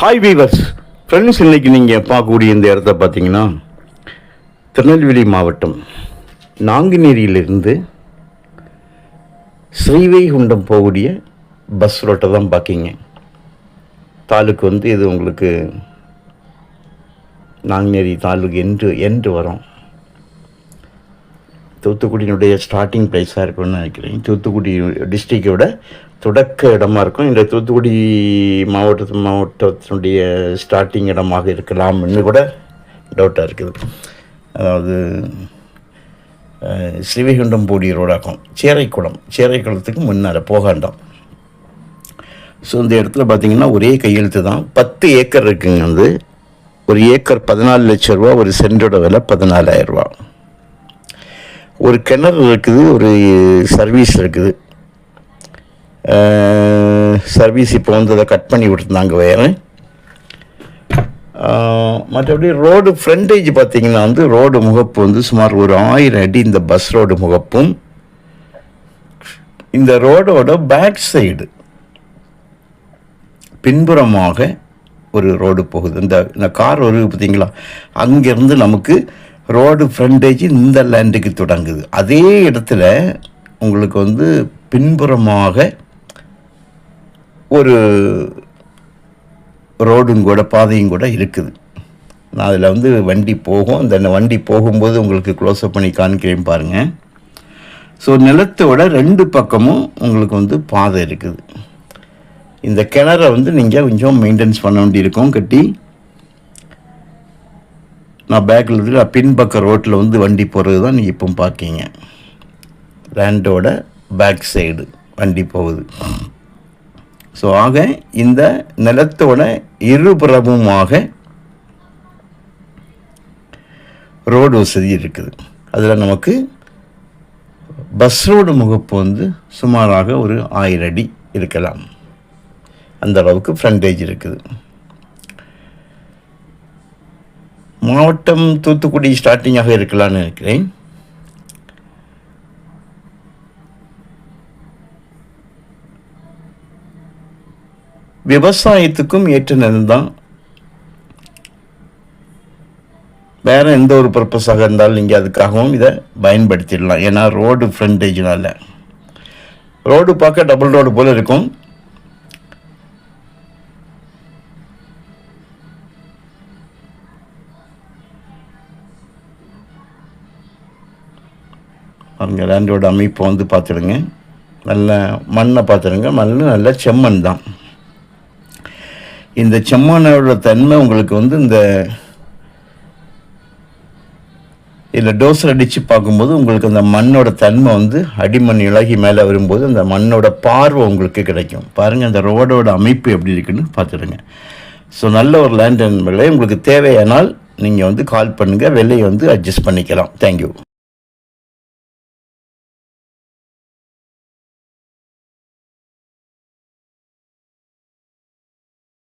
Hi viewers friends இன்னைக்கு நீங்கள் பார்க்கக்கூடிய இந்த இடத்த பார்த்தீங்கன்னா திருநெல்வேலி மாவட்டம் நாங்குநேரியிலிருந்து ஸ்ரீவைகுண்டம் போகக்கூடிய பஸ் ரோட்டை தான் பார்க்கிங்க. தாலுக்கு வந்து இது உங்களுக்கு நாங்குநேரி தாலுக்கு என்று என்று வரும். தூத்துக்குடியினுடைய ஸ்டார்டிங் ப்ளேஸாக இருக்கும்னு நினைக்கிறேன். தூத்துக்குடி டிஸ்ட்ரிக்டோட தொடக்க இடமா இருக்கும். இந்த தூத்துக்குடி மாவட்டத்து மாவட்டத்தினுடைய ஸ்டார்டிங் இடமாக இருக்கலாம்னு கூட டவுட்டாக இருக்குது. அதாவது ஸ்ரீவைகுண்டம் போடி ரோடாக்கும் சேரைக்குளம் சேரைக்குளத்துக்கு முன்னால் போகாண்டாம். ஸோ இந்த இடத்துல பார்த்தீங்கன்னா ஒரே கையெழுத்து தான். பத்து ஏக்கர் இருக்குங்க வந்து ஒரு ஏக்கர் பதினாலு லட்ச ரூபா ஒரு சென்டோட விலை பதினாலாயிரரூபா ஒரு கிணறு இருக்குது ஒரு சர்வீஸ் இருக்குது. சர்வீஸ் இப்போ வந்து அதை கட் பண்ணி விட்டுருந்தாங்க வேறு. மற்றபடி ரோடு ஃப்ரண்டேஜ் பார்த்தீங்கன்னா வந்து ரோடு முகப்பு வந்து சுமார் ஒரு ஆயிரம் அடி இந்த பஸ் ரோடு முகப்பும். இந்த ரோடோட பேக் சைடு பின்புறமாக ஒரு ரோடு போகுது. இந்த இந்த கார் வருது பார்த்தீங்களா? அங்கேருந்து நமக்கு ரோடு ஃப்ரண்டேஜ் இந்த லேண்டுக்கு தொடங்குது. அதே இடத்துல உங்களுக்கு வந்து பின்புறமாக ஒரு ரோடும் கூட பாதையும் கூட இருக்குது. நான் அதில் வந்து வண்டி போகும். அந்த வண்டி போகும்போது உங்களுக்கு க்ளோஸ்அப் பண்ணி காண்கிறேன் பாருங்கள் ஸோ நிலத்தோட ரெண்டு பக்கமும் உங்களுக்கு வந்து பாதை இருக்குது. இந்த கிணறை வந்து நீங்கள் கொஞ்சம் மெயின்டைன்ஸ் பண்ண வேண்டியிருக்கும். கட்டி நான் பேக்கில் இருக்கிற பின்பக்க ரோட்டில் வந்து வண்டி போகிறது தான் நீங்கள் இப்போ பார்க்கீங்க. லேண்டோட பேக் சைடு வண்டி போகுது. ஸோ ஆக இந்த நிலத்தோட இருபுறமுமாக ரோடு வசதி இருக்குது. அதில் நமக்கு பஸ் ரோடு முகப்பு வந்து சுமாராக ஒரு ஆயிரம் அடி இருக்கலாம். அந்த அளவுக்கு ஃப்ரண்டேஜ் இருக்குது. மாவட்டம் தூத்துக்குடி ஸ்டார்டிங்காக இருக்கலாம்னு நினைக்கிறேன். விவசாயத்துக்கும் ஏற்ற நிலம் தான் வேற எந்த ஒரு பர்பஸாக இருந்தாலும் நீங்கள் அதுக்காகவும் இதை பயன்படுத்திடலாம். ஏன்னா ரோடு ஃப்ரண்டேஜினால் ரோடு பார்க்க டபுள் ரோடு போல் இருக்கும். பாருங்க லேண்டோட அமைப்பை வந்து பார்த்துடுங்க. நல்ல மண்ணை பார்த்துடுங்க. மண் நல்ல செம்மண் தான். இந்த செம்மண்ணோட தன்மை உங்களுக்கு வந்து இந்த இதில் டோஸில் அடித்து பார்க்கும்போது உங்களுக்கு அந்த மண்ணோட தன்மை வந்து அடிமண் இலகி மேலே வரும்போது அந்த மண்ணோட பார்வை உங்களுக்கு கிடைக்கும். பாருங்கள் அந்த ரோடோட அமைப்பு எப்படி இருக்குன்னு பார்த்துடுங்க. ஸோ நல்ல ஒரு லேண்ட் என்பதை உங்களுக்கு தேவையானால் நீங்கள் வந்து கால் பண்ணுங்கள் விலையை வந்து அட்ஜஸ்ட் பண்ணிக்கலாம். தேங்க்யூ